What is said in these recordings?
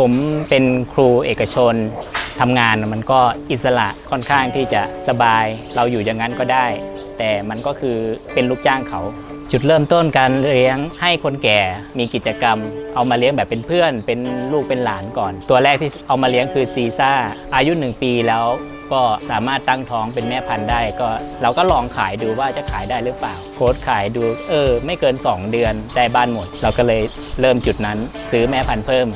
ผมเป็นครูเอกชนทำงานมันก็อิสระค่อนข้างที่จะสบาย เราอยู่อย่างนั้นก็ได้ แต่มันก็คือเป็นลูกจ้างเขา จุดเริ่มต้นการเลี้ยงให้คนแก่มีกิจกรรม เอามาเลี้ยงแบบเป็นเพื่อน เป็นลูกเป็นหลานก่อน ตัวแรกที่เอามาเลี้ยงคือซีซ่าอายุหนึ่งปีแล้ว ก็สามารถตั้งท้องเป็นแม่พันธุ์ได้ ก็เราก็ลองขายดูว่าจะขายได้หรือเปล่าโค้ดขายดูเออ ไม่เกิน 2 เดือนได้บ้านหมด เราก็เลยเริ่มจุดนั้น ซื้อแม่พันธุ์เพิ่ม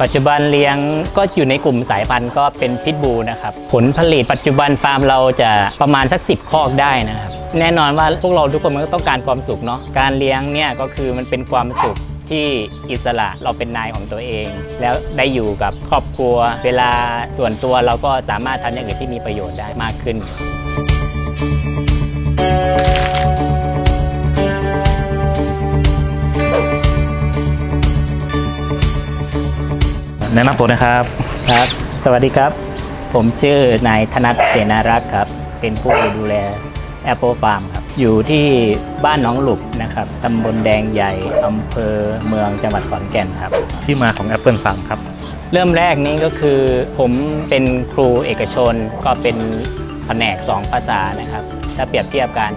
ปัจจุบันเลี้ยงก็อยู่ในกลุ่มสายพันธุ์ก็เป็นพิทบูนะครับผลผลิตปัจจุบันฟาร์มเราจะประมาณสัก 10 คอกได้นะครับแน่นอนว่าพวกเราทุกคนมันก็ต้องการความสุขเนาะการเลี้ยงเนี่ยก็คือมันเป็นความสุข ที่อิสระเราเป็นนายของตัวเอง แล้วได้อยู่กับครอบครัว เวลาส่วนตัวเราก็สามารถทำอย่างอื่นที่มีประโยชน์ได้มากขึ้นแนะนำตัวนะครับครับ สวัสดีครับ ผมชื่อนายธนัทเสนารักษ์ครับ เป็นผู้ดูแล Apple Farm ครับ อยู่ที่บ้านหน้องหลุบนะครับตำบลแดงใหญ่อำเภอเมืองจังหวัดขอนแก่นครับ ที่มาของ Apple Farm ครับ เริ่มแรกนี้ก็คือผมเป็นครูเอกชนก็เป็นแผนก 2 ภาษานะครับ ถ้าเปรียบเทียบกัน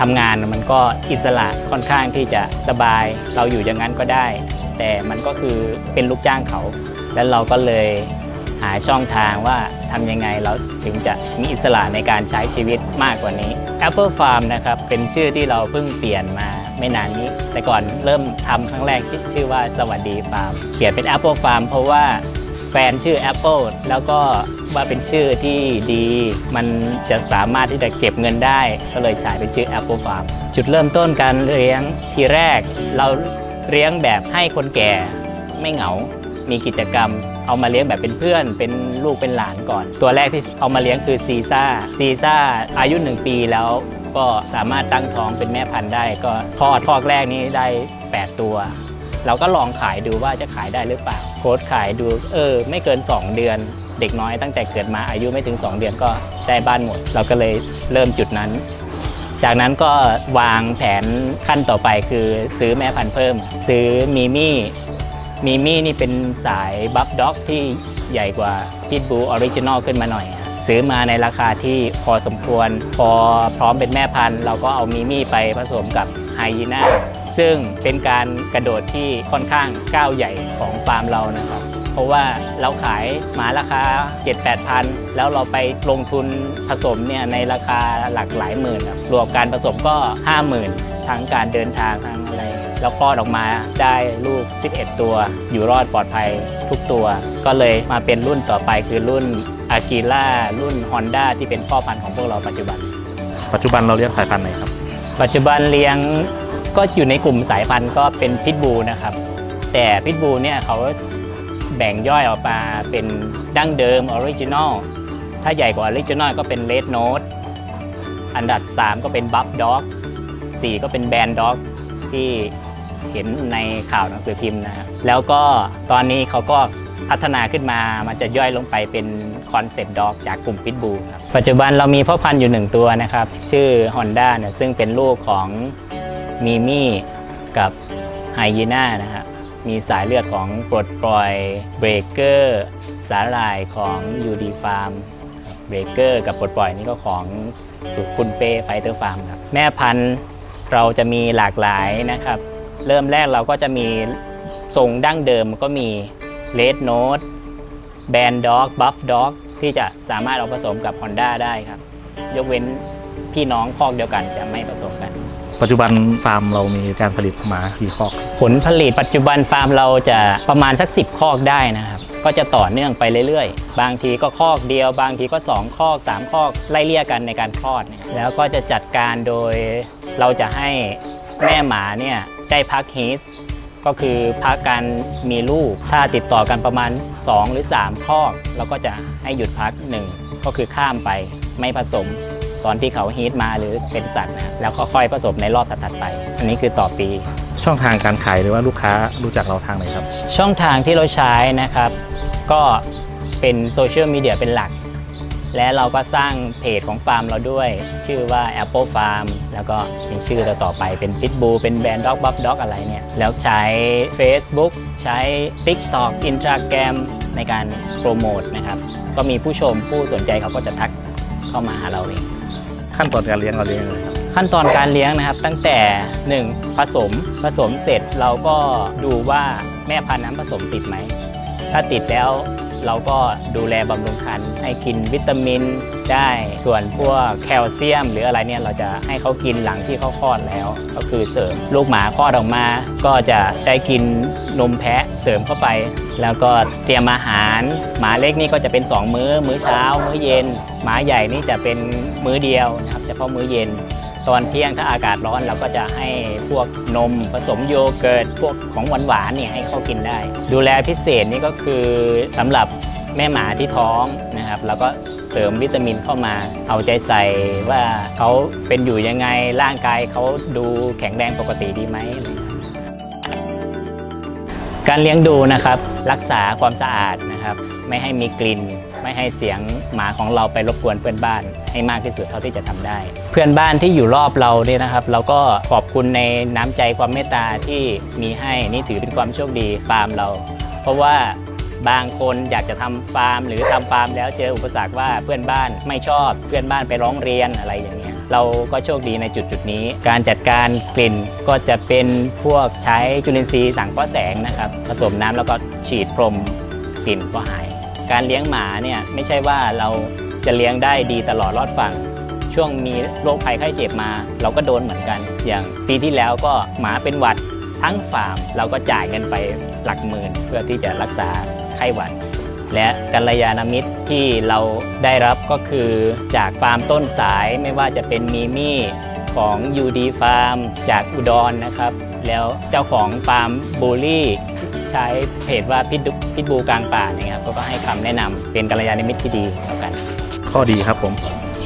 ทำงานมันก็อิสระค่อนข้างที่จะสบายเราอยู่อย่างนั้นก็ได้ แต่มันก็คือเป็นลูกจ้างเขา แล้วเราก็เลยหาช่องทางว่าทำยังไงเราถึงจะมีอิสระในการใช้ชีวิตมากกว่านี้ Apple Farm นะครับเป็นชื่อที่เราเพิ่งเปลี่ยนมาไม่นานนี้ แต่ก่อนเริ่มทำครั้งแรกที่ชื่อว่าสวัสดีฟาร์มเปลี่ยนเป็น Apple Farm เพราะว่าแฟนชื่อ Apple แล้วก็ว่าเป็นชื่อที่ดี มันจะสามารถที่จะเก็บเงินได้ ก็เลยใช้เป็นชื่อ Apple Farm จุดเริ่มต้นการเลี้ยงทีแรก เราเลี้ยงแบบให้คนแก่ไม่เหงา มีกิจกรรม เอามาเลี้ยงแบบเป็นเพื่อน เป็นลูกเป็นหลานก่อน ตัวแรกที่เอามาเลี้ยงคือซีซ่าซีซ่าอายุ 1 ปีแล้วก็สามารถตั้งท้องเป็นแม่พันธุ์ได้ ก็ทอดทอกแรกนี้ได้ 8 ตัว เราก็ลองขายดูว่าจะขายได้หรือเปล่าโค้ดขายดูเออไม่เกิน 2 เดือน เด็กน้อยตั้งแต่เกิดมาอายุไม่ถึง 2 เดือนก็ได้บ้านหมด เราก็เลยเริ่มจุดนั้นจากนั้นก็วางแผนขั้นต่อไปคือซื้อแม่พันธุ์เพิ่ม ซื้อมีมี่ มีมี่นี่เป็นสายบัฟด็อกที่ใหญ่กว่าพิทบูออริจินอลขึ้นมาหน่อยฮะซื้อมาในราคาที่พอสมควร พอพร้อมเป็นแม่พันธุ์ เราก็เอามีมี่ไปผสมกับไฮยีน่าซึ่งเป็นการกระโดดที่ค่อนข้างก้าวใหญ่ของฟาร์มเรานะครับ เพราะว่าเราขายหมาราคา 7-8พัน แล้วเราไปลงทุนผสมเนี่ยในราคาหลักหลายหมื่นครับรวมการผสมก็ 50,000 ทั้งการเดินทางทั้งอะไร แล้วคลอดออกมาได้ลูก 11 ตัว อยู่รอดปลอดภัยทุกตัว ก็เลยมาเป็นรุ่นต่อไปคือรุ่นอากิล่ารุ่น Honda ที่เป็นพ่อพันธุ์ของพวกเราปัจจุบัน ปัจจุบันเราเลี้ยงสายพันธุ์ไหนครับ ปัจจุบันเลี้ยงก็อยู่ในกลุ่มสายพันธุ์ก็เป็นพิทบูนะครับ แต่พิทบูเนี่ยเขาแบ่งย่อยออกมาเป็นดั้งเดิมออริจินอลถ้าใหญ่กว่าออริจินอลก็เป็นเลดโน e อันดับ 3 ก็เป็นบัฟด็อก4ก็เป็นแบนด็อกที่ เห็นในข่าวหนังสือพิมพ์นะครับแล้วก็ตอนนี้เขาก็พัฒนาขึ้นมามันจะย่อยลงไปเป็นคอนเซปต์ด็อกจากกลุ่มพิทบูครับปัจจุบันเรามีพ่อพันธุ์อยู่หนึ่งตัวนะครับ ชื่อ Honda เนี่ยซึ่งเป็นลูกของมีมี่กับไฮยีน่านะฮะมีสายเลือดของปลดปล่อยเบรกเกอร์สาหร่ายของยูดีฟาร์มเบรกเกอร์กับปลดปล่อยนี่ก็ของคุณเป้ไฟเตอร์ฟาร์มครับแม่พันธุ์เราจะมีหลากหลายนะครับ เริ่มแรกเราก็จะมีทรงดั้งเดิมก็มีเลดโน e แบนด็อกบัฟด็อกที่จะสามารถเอาผสมกับ Honda ได้ครับ ยกเว้นพี่น้องคอกเดียวกันจะไม่ผสมกัน ปัจจุบันฟาร์มเรามีการผลิตหมากี่คอก ผลผลิตปัจจุบันฟาร์มเราจะประมาณสัก 10 คอกได้นะครับ ก็จะต่อเนื่องไปเรื่อยๆ บางทีก็คอกเดียว บางทีก็ 2 คอก 3 คอกไล่เลี่ยกันในการคลอดเนี่ยแล้วก็จะจัดการโดยเราจะให้แม่หมาเนี่ย ได้พักฮีสก็คือพักการมีลูก ถ้าติดต่อกันประมาณ 2 หรือ3คอกเราก็จะให้หยุดพักหนึ่งก็คือข้ามไปไม่ผสม ตอนที่เขาฮีทมาหรือเป็นสัตว์นะครับแล้วก็ค่อยผสมในรอบถัดๆไป อันนี้คือต่อปี ช่องทางการขายหรือว่าลูกค้ารู้จักเราทางไหนครับ ช่องทางที่เราใช้นะครับ ก็เป็นโซเชียลมีเดียเป็นหลัก และเราก็สร้างเพจของฟาร์มเราด้วย ชื่อว่า Apple Farm แล้วก็มีชื่อต่อๆไปเป็น Pitbull เป็นแบรนด์ Dog Buff Dog อะไรเนี่ย แล้วใช้ Facebook ใช้ TikTok Instagram ในการโปรโมทนะครับ ก็มีผู้ชมผู้สนใจเขาก็จะทักเข้ามาหาเราเองขั้นตอนการเลี้ยงเราเลี้ยงยังไงครับขั้นตอนการเลี้ยงนะครับตั้งแต่ 1 ผสมผสมเสร็จเราก็ดูว่าแม่พันธุ์นั้นผสมติดไหม ถ้าติดแล้ว เราก็ดูแลบำรุงครรภ์ให้กินวิตามินได้ ส่วนพวกแคลเซียม หรืออะไรเนี่ยเราจะให้เขากินหลังที่เขาคลอดแล้ว ก็คือเสริมลูกหมาคลอดออกมา ก็จะได้กินนมแพะเสริมเข้าไป แล้วก็เตรียมอาหาร หมาเล็กนี่ก็จะเป็น 2 มื้อ มื้อเช้า มื้อเย็น หมาใหญ่นี่จะเป็นมื้อเดียวนะครับเฉพาะมื้อเย็น ตอนเที่ยงถ้าอากาศร้อนเราก็จะให้พวกนมผสมโยเกิร์ตพวกของหวานๆเนี่ยให้เขากินได้ ดูแลพิเศษนี่ก็คือสำหรับแม่หมาที่ท้องนะครับแล้วก็เสริมวิตามินเข้ามา เอาใจใส่ว่าเขาเป็นอยู่ยังไงร่างกายเขาดูแข็งแรงปกติดีไหมการเลี้ยงดูนะครับ รักษาความสะอาดนะครับ ไม่ให้มีกลิ่น ไม่ให้เสียงหมาของเราไปรบกวนเพื่อนบ้านให้มากที่สุดเท่าที่จะทำได้ เพื่อนบ้านที่อยู่รอบเราเนี่ยนะครับ เราก็ขอบคุณในน้ำใจความเมตตาที่มีให้นี่ถือเป็นความโชคดีฟาร์มเรา เพราะว่าบางคนอยากจะทำฟาร์ม หรือทำฟาร์มแล้วเจออุปสรรคว่าเพื่อนบ้านไม่ชอบเพื่อนบ้านไปร้องเรียนอะไรอย่างเงี้ยเราก็โชคดีในจุดจุดนี้ การจัดการกลิ่นก็จะเป็นพวกใช้จุลินทรีย์สังเคราะห์แสงนะครับ ผสมน้ำแล้วก็ฉีดพรมกลิ่นก็หาย การเลี้ยงหมาเนี่ยไม่ใช่ว่าเราจะเลี้ยงได้ดีตลอดรอดฝั่ง ช่วงมีโรคภัยไข้เจ็บมา เราก็โดนเหมือนกัน อย่างปีที่แล้วก็หมาเป็นหวัดทั้งฟาร์ม เราก็จ่ายเงินไปหลักหมื่น เพื่อที่จะรักษาไข้หวัด และกัลยาณมิตรที่เราได้รับก็คือจากฟาร์มต้นสายไม่ว่าจะเป็นมีมี่ของ UD Farm จากอุดรนะครับ แล้วเจ้าของฟาร์มบูลี่ ใช้เพจว่าพิษพิษบูกลางป่าเนี่ยครับก็ให้คำแนะนำเป็นกัลยาณมิตรที่ดีต่อกัน ข้อดีครับผม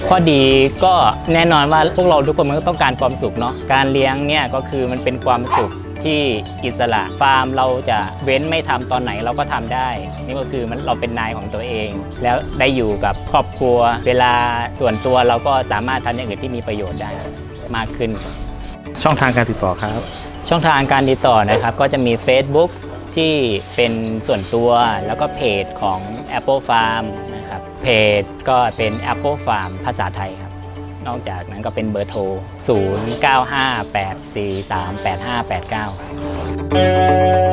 ข้อดีก็แน่นอนว่าพวกเราทุกคนมันก็ต้องการความสุขเนาะการเลี้ยงเนี่ยก็คือมันเป็นความสุขที่อิสระฟาร์มเราจะเว้นไม่ทำตอนไหนเราก็ทำได้ นี่ก็คือมันเราเป็นนายของตัวเอง แล้วได้อยู่กับครอบครัว เวลาส่วนตัวเราก็สามารถทำอย่างอื่นที่มีประโยชน์ได้มากขึ้น ช่องทางการติดต่อครับ ช่องทางการติดต่อนะครับ ก็จะมี Facebook ที่เป็นส่วนตัวแล้วก็เพจของ Apple Farm นะครับ เพจก็เป็น Apple Farm ภาษาไทยครับ นอกจากนั้นก็เป็นเบอร์โทร 0958438589